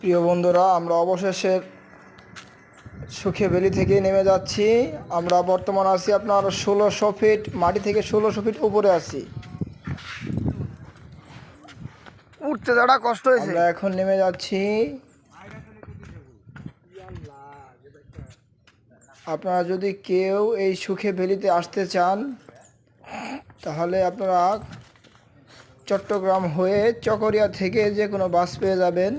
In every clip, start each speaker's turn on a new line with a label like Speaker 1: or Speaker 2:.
Speaker 1: প্রিয় বন্ধুরা আমরা অবশেষে সুখে ভ্যালি থেকে নেমে যাচ্ছি। আমরা বর্তমান আছি আপনার ষোলোশো ফিট মাটি থেকে ষোলোশো ফিট উপরে আছি।
Speaker 2: উঠতে যাওয়াটা কষ্ট হয়েছে।
Speaker 1: আমরা এখন নেমে যাচ্ছি। আপনারা যদি কেউ এই সুখে ভ্যালিতে আসতে চান তাহলে আপনারা চট্টগ্রাম হয়ে চকরিয়া থেকে যে কোনো বাস পেয়ে যাবেন।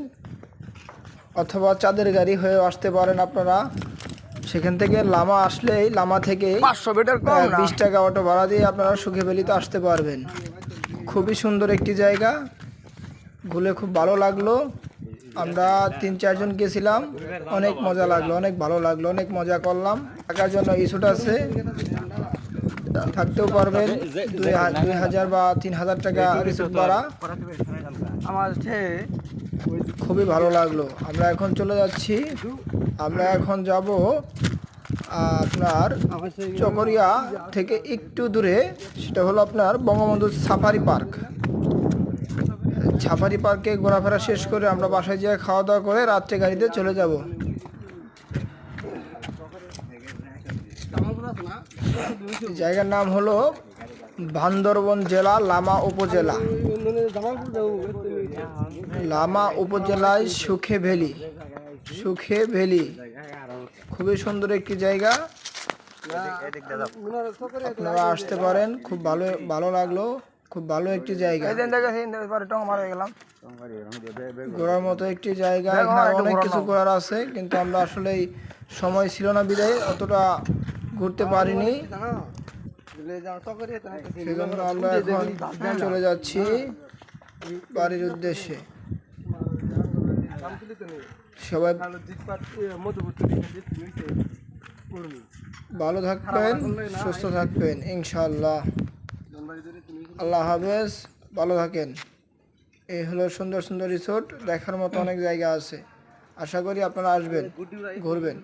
Speaker 1: অথবা চাঁদের গাড়ি হয়ে আসতে পারেন আপনারা। সেখান থেকে লামা আসলেই লামা থেকে
Speaker 2: পাঁচশো মিটার
Speaker 1: বিশ টাকা অটো ভাড়া দিয়ে আপনারা সুখে ভ্যালিতে আসতে পারবেন। খুবই সুন্দর একটি জায়গা। ঘুরে খুব ভালো লাগল। আমরা তিন চারজন গেছিলাম। অনেক মজা লাগল অনেক ভালো লাগল অনেক মজা করলাম। থাকার জন্য ইস্যুট আছে। থাকতেও পারবেন দুই হা- দুই হাজার বা তিন হাজার টাকা রিসিপ্ট ভাড়া।
Speaker 2: আমার
Speaker 1: খুবই ভালো লাগল। আমরা এখন চলে যাচ্ছি। আমরা এখন যাব আপনার চকরিয়া থেকে একটু দূরে। সেটা হলো আপনার বঙ্গবন্ধু সাফারি পার্ক। সাফারি পার্কে ঘোরাফেরা শেষ করে আমরা বাসায় যেয়ে খাওয়া দাওয়া করে রাত্রে গাড়িতে চলে যাব। জায়গার নাম হলো বান্দরবন জেলা লামা উপজেলা। লামা উপজেলায় সুখে ভ্যালি। সুখে ভ্যালি। খুবই সুন্দর একটি জায়গা। আপনারা আসতে পারেন খুব ভালো ভালো লাগল খুব ভালো একটি জায়গা। ঘোরার মতো একটি জায়গা অনেক কিছু ঘোরার আছে কিন্তু আমরা আসলে সময় ছিল না বিদায় অতটা ঘুরতে পারিনি। সেজন্য আমরা এখন চলে যাচ্ছি বাড়ির উদ্দেশ্যে। সবাই ভালো থাকবেন সুস্থ থাকবেন ইনশাআল্লাহ। আল্লাহ হাফেজ ভালো থাকেন। এই হলো সুন্দর সুন্দর রিসোর্ট দেখার মতো অনেক জায়গা আছে। আশা করি আপনারা আসবেন ঘুরবেন।